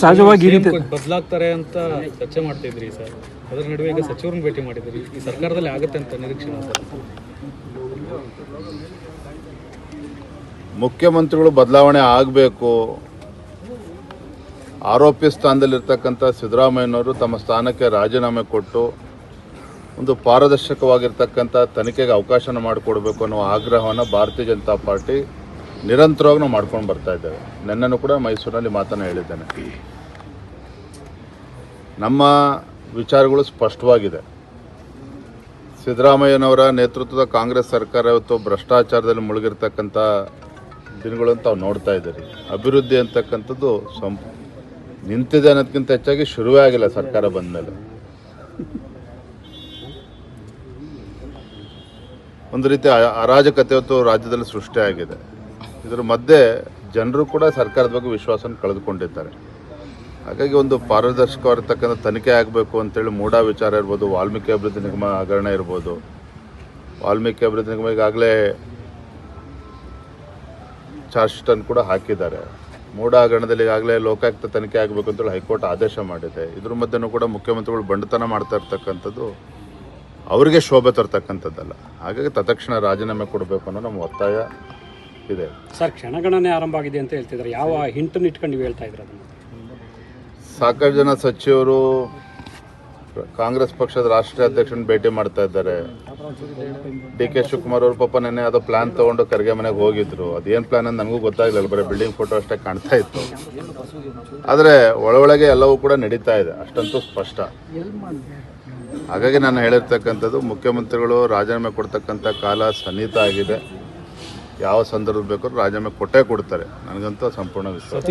ಸಹಜವಾಗಿ ಈ ರೀತಿ ಬದಲಾಗ್ತಾರೆ ಅಂತ ಚರ್ಚೆ ಮಾಡ್ತಿದ್ರಿ ಸರ್. ಅದರ ನಡುವೆ ಈಗ ಸಚಿವರನ್ನ ಭೇಟಿ ಮಾಡಿದ್ರಿ. ಈ ಸರ್ಕಾರದಲ್ಲಿ ಆಗುತ್ತೆ ಅಂತ ನಿರೀಕ್ಷೆ ಸರ್? ಮುಖ್ಯಮಂತ್ರಿಗಳು ಬದಲಾವಣೆ ಆಗಬೇಕು. ಆರೋಪಿ ಸ್ಥಾನದಲ್ಲಿರ್ತಕ್ಕಂಥ ಸಿದ್ದರಾಮಯ್ಯನವರು ತಮ್ಮ ಸ್ಥಾನಕ್ಕೆ ರಾಜೀನಾಮೆ ಕೊಟ್ಟು ಒಂದು ಪಾರದರ್ಶಕವಾಗಿರ್ತಕ್ಕಂಥ ತನಿಖೆಗೆ ಅವಕಾಶನ ಮಾಡಿಕೊಡ್ಬೇಕು ಅನ್ನೋ ಆಗ್ರಹವನ್ನು ಭಾರತೀಯ ಜನತಾ ಪಾರ್ಟಿ ನಿರಂತರವಾಗಿ ನಾವು ಮಾಡ್ಕೊಂಡು ಬರ್ತಾ ಇದ್ದೇವೆ. ನಿನ್ನೂ ಕೂಡ ಮೈಸೂರಿನಲ್ಲಿ ಮಾತನ್ನು ಹೇಳಿದ್ದೇನೆ. ನಮ್ಮ ವಿಚಾರಗಳು ಸ್ಪಷ್ಟವಾಗಿದೆ. ಸಿದ್ದರಾಮಯ್ಯನವರ ನೇತೃತ್ವದ ಕಾಂಗ್ರೆಸ್ ಸರ್ಕಾರ ಇವತ್ತು ಭ್ರಷ್ಟಾಚಾರದಲ್ಲಿ ಮುಳುಗಿರ್ತಕ್ಕಂಥ ದಿನಗಳನ್ನು ತಾವು ನೋಡ್ತಾ ಇದ್ದೀರಿ. ಅಭಿವೃದ್ಧಿ ಅಂತಕ್ಕಂಥದ್ದು ಸಂ, ನಿಂತಿದೆ ಅನ್ನೋದಕ್ಕಿಂತ ಹೆಚ್ಚಾಗಿ ಶುರುವೇ ಆಗಿಲ್ಲ ಸರ್ಕಾರ ಬಂದ ಮೇಲೆ ಒಂದು ರೀತಿ ಅರಾಜಕತೆ ಇವತ್ತು ರಾಜ್ಯದಲ್ಲಿ ಸೃಷ್ಟಿಯಾಗಿದೆ. ಇದರ ಮಧ್ಯೆ ಜನರು ಕೂಡ ಸರ್ಕಾರದ ಬಗ್ಗೆ ವಿಶ್ವಾಸನ ಕಳೆದುಕೊಂಡಿದ್ದಾರೆ. ಹಾಗಾಗಿ ಒಂದು ಪಾರದರ್ಶಕವಾಗಿರ್ತಕ್ಕಂಥ ತನಿಖೆ ಆಗಬೇಕು ಅಂತೇಳಿ ಮೂಡಾ ವಿಚಾರ ಇರ್ಬೋದು, ವಾಲ್ಮೀಕಿ ಅಭಿವೃದ್ಧಿ ನಿಗಮ ಹಗರಣ ಇರ್ಬೋದು. ವಾಲ್ಮೀಕಿ ಅಭಿವೃದ್ಧಿ ನಿಗಮ ಈಗಾಗಲೇ ಚಾರ್ಜ್ ಕೂಡ ಹಾಕಿದ್ದಾರೆ. ಮೂಢ ಹಗರಣದಲ್ಲಿ ಈಗಾಗಲೇ ಲೋಕಾಯುಕ್ತ ತನಿಖೆ ಆಗಬೇಕು ಅಂತೇಳಿ ಹೈಕೋರ್ಟ್ ಆದೇಶ ಮಾಡಿದೆ. ಇದ್ರ ಮಧ್ಯೆನೂ ಕೂಡ ಮುಖ್ಯಮಂತ್ರಿಗಳು ಬಂಡತನ ಮಾಡ್ತಾ ಇರ್ತಕ್ಕಂಥದ್ದು ಅವರಿಗೆ ಶೋಭೆ ತರ್ತಕ್ಕಂಥದ್ದಲ್ಲ. ಹಾಗಾಗಿ ತತ್ಕ್ಷಣ ರಾಜೀನಾಮೆ ಕೊಡಬೇಕು ಅನ್ನೋ ನಮ್ಮ ಒತ್ತಾಯ. ಇದೆ. ಸರ್ ಕ್ಷಣಗಣನೆ ಆರಂಭ ಆಗಿದೆ ಅಂತ ಹೇಳ್ತಿದ್ದಾರೆ. ಯಾವ ಹಿಂಟನ್ನು ಇಟ್ಕೊಂಡು ಹೇಳ್ತಾ ಇದ್ರೆ ಅದನ್ನು? ಸಾಕಷ್ಟು ಜನ ಸಚಿವರು ಕಾಂಗ್ರೆಸ್ ಪಕ್ಷದ ರಾಷ್ಟ್ರೀಯ ಅಧ್ಯಕ್ಷನ ಭೇಟಿ ಮಾಡ್ತಾ ಇದ್ದಾರೆ. ಡಿ ಕೆ ಶಿವಕುಮಾರ್ ಅವರು ಪಾಪ ನೆನ್ನೆ ಅದು ಪ್ಲಾನ್ ತಗೊಂಡು ಕರ್ಗೆ ಮನೆಗೆ ಹೋಗಿದ್ರು. ಅದೇನು ಪ್ಲಾನ್ ಅಂತ ನನಗೂ ಗೊತ್ತಾಗಲಿಲ್ಲ. ಬರೀ ಬಿಲ್ಡಿಂಗ್ ಫೋಟೋ ಅಷ್ಟೇ ಕಾಣ್ತಾ ಇತ್ತು. ಆದರೆ ಒಳೊಳಗೆ ಎಲ್ಲವೂ ಕೂಡ ನಡೀತಾ ಇದೆ. ಅಷ್ಟಂತೂ ಸ್ಪಷ್ಟ. ಹಾಗಾಗಿ ನಾನು ಹೇಳಿರ್ತಕ್ಕಂಥದ್ದು ಮುಖ್ಯಮಂತ್ರಿಗಳು ರಾಜೀನಾಮೆ ಕೊಡ್ತಕ್ಕಂಥ ಕಾಲ ಸನ್ನಿಹಿತ ಆಗಿದೆ. ಯಾವ ಸಂದರ್ಭ ಬೇಕಾದ್ರೂ ರಾಜೀನಾಮೆ ಕೊಟ್ಟೇ ಕೊಡ್ತಾರೆ. ನನಗಂತೂ ಸಂಪೂರ್ಣ ವಿಶ್ವಾಸ.